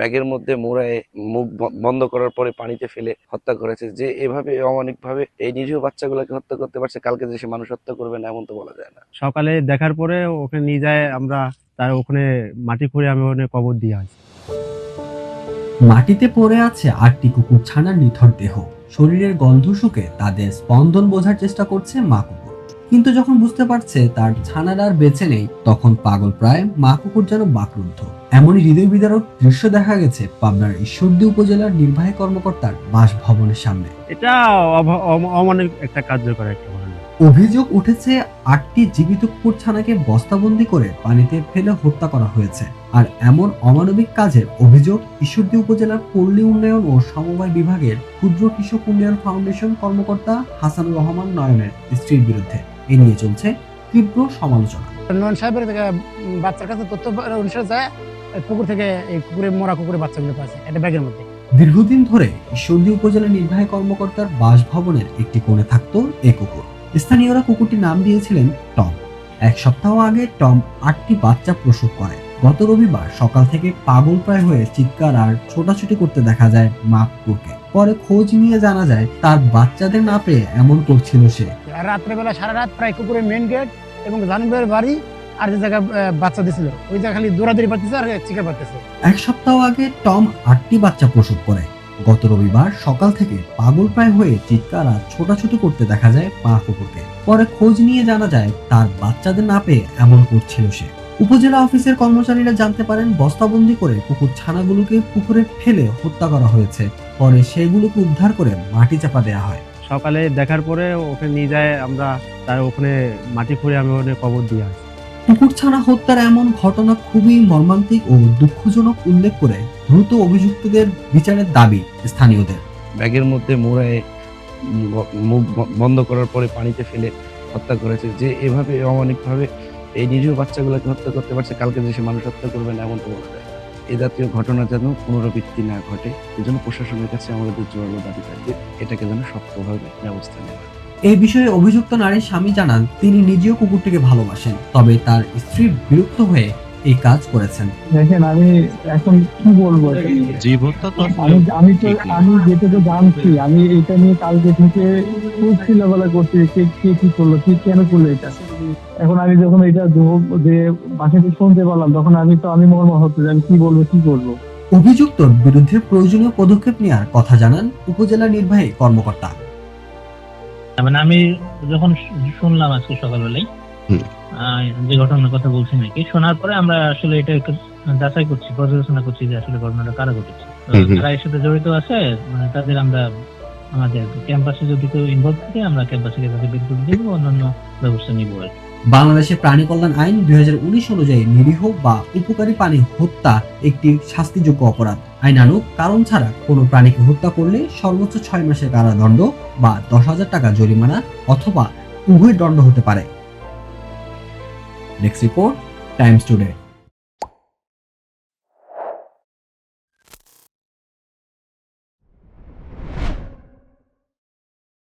ব্যাগের মধ্যে মোড়ায় মুখ বন্ধ করার পরে পানিতে ফেলে হত্যা করেছে। যে এভাবে অমানিকভাবে এই নিরীহ বাচ্চাগুলোকে হত্যা করতে পারছে কালকে যে সে মানুষ হত্যা করবে না এমন তো বলা যায় না। সকালে দেখার পরে ওখানে নিয়ে যায় আমরা তার ওখানে মাটি খুঁড়ে আমি ওখানে কবর দিয়ে আসি। মাটিতে পড়ে আছে আটটি কুকুর ছানার নিথর দেহ। শরীরের গন্ধ শুকে তাদের স্পন্দন বোঝার চেষ্টা করছে মা কুকুর। কিন্তু যখন বুঝতে পারছে তার ছানার আর বেঁচে নেই তখন পাগল প্রায় মা কুকুর যেন বাকরুদ্ধ। এমনই হৃদয় বিদারক দৃশ্য দেখা গেছে পাবনার ঈশ্বরদী উপজেলার নির্বাহী কর্মকর্তার বাসভবনের সামনে। এটা একটা কার্যকর একটা অভিযোগ উঠেছে আটটি জীবিত কুকুর ছানাকে বস্তাবন্দি করে পানিতে ফেলে হত্যা করা হয়েছে। আর এমন অমানবিক কাজের অভিযোগ ঈশ্বরদী উপজেলার পল্লী উন্নয়ন ও সমবায় বিভাগের ক্ষুদ্র কৃষক উন্নয়ন ফাউন্ডেশন কর্মকর্তা হাসানুর রহমান নয়নের স্ত্রীর বিরুদ্ধে। এ নিয়ে চলছে তীব্র সমালোচনা। সাহেবের বাচ্চার কাছে তথ্য অনুসারে যায় পুকুর থেকে এই কুকুরে মরা কুকুরের বাচ্চাগুলো পাচ্ছে একটা ব্যাগের মধ্যে। দীর্ঘদিন ধরে ঈশ্বরদী উপজেলা নির্বাহী কর্মকর্তার বাসভবনের একটি কোণে থাকত এ কুকুর। স্থানীয়রা কুকুরটির নাম দিয়েছিলেন টম। এক সপ্তাহ আগে টম আটটি বাচ্চা প্রসব করে। গত রবিবার সকাল থেকে পাগল প্রায় হয়ে চিৎকার আর ছোটাছুটি করতে দেখা যায় মা কুকুরকে পরে খোঁজ নিয়ে জানা যায় তার বাচ্চাদের না পেয়ে এমন করছিল সে। রাত্রেবেলা সারা রাত প্রায় কুকুরের মেন গেট এবং জানুবের বাড়ি আর যে জায়গা বাচ্চা দিছিল। ওই জায়গা খালি দৌড়াদৌড়ি পারতেছে আর চিকা পারতেছে। এক সপ্তাহ আগে টম আটটি বাচ্চা প্রসব করে। গত রবিবার সকাল থেকে পাগল প্রায় হয়ে চিৎকার আর ছোটাছুটি করতে দেখা যায় পা কুকুরকে। পরে খোঁজ নিয়ে জানা যায়, তার বাচ্চাদের না পেয়ে এমন করছিল সে। উপজেলা অফিসের কর্মচারীরা জানতে পারেন, বস্তাবন্দি করে কুকুর ছানাগুলোকে পুকুরে ফেলে হত্যা করা হয়েছে। পরে সেগুলোকে উদ্ধার করে মাটি চাপা দেওয়া হয়। সকালে দেখার পরে ওকে নিয়ে যায় আমরা তার ওখানে মাটি খুঁড়ে আমি ওখানে কবর দিয়ে আসি। কুকুর ছানা হত্যার এমন ঘটনা খুবই মর্মান্তিক ও দুঃখজনক উল্লেখ করে দ্রুত অভিযুক্তদের বিচারের দাবি স্থানীয়দের। ব্যাগের মধ্যে মোড়ায় মুখ বন্ধ করার পরে পানিতে ফেলে হত্যা করেছে। যে এভাবে অমানিকভাবে এই নিরীহ বাচ্চাগুলোকে হত্যা করতে পারছে কালকে যে সে মানুষ হত্যা করবে না এমন তো বলা যায়। এ জাতীয় ঘটনা যেন পুনরাবৃত্তি না ঘটে, এজন্য প্রশাসনের কাছে আমাদের জোরালো দাবি থাকবে, এটাকে যেন শক্তভাবে ব্যবস্থা নেওয়া এই বিষয়ে অভিযুক্ত নারীর স্বামী জানান, তিনি নিজেও কুকুরটিকে ভালোবাসেন, তবে তার স্ত্রী বিরক্ত হয়ে এই কাজ করেছেন। দেখেন আমি এখন কি বলব? আমি আমি তো আমি যেটুকু জানছি। আমি এটা নিয়ে কালকে থেকে খুব ছিলাবেলা করছি কে কে কি করল কি কেন করল এটা। এখন আমি যখন এটা যো- বাসাতে শুনতে পারলাম তখন আমি তো আমি মর্মা হতে যে আমি কি বলব কি করব? অভিযুক্তর বিরুদ্ধে প্রয়োজনীয় পদক্ষেপ নেওয়ার কথা জানান উপজেলা নির্বাহী কর্মকর্তা। মানে আমি যখন শুনলাম আজকে সকালবেলায় যে ঘটনার কথা বলছেন নাকি শোনার পরে আমরা আসলে এটা একটু যাচাই করছি পর্যালোচনা করছি যে আসলে ঘটনাটা কারা ঘটেছে। তো হুম হুম। যারা এর সাথে জড়িত আছে মানে তাদের আমরা আমাদের ক্যাম্পাসে যদি কেউ ইনভলভ থাকে আমরা ক্যাম্পাসে তাদের বের করে দিব অন্যান্য ব্যবস্থা নিব আর বাংলাদেশের প্রাণী কল্যাণ আইন দুই হাজার উনিশ অনুযায়ী নিরীহ বা উপকারী প্রাণী হত্যা একটি শাস্তিযোগ্য অপরাধ। আইনানুগ কারণ ছাড়া কোনো প্রাণীকে হত্যা করলে সর্বোচ্চ ছয় মাসের কারাদণ্ড বা দশ হাজার টাকা জরিমানা অথবা উভয় দণ্ড হতে পারে। Next report Times today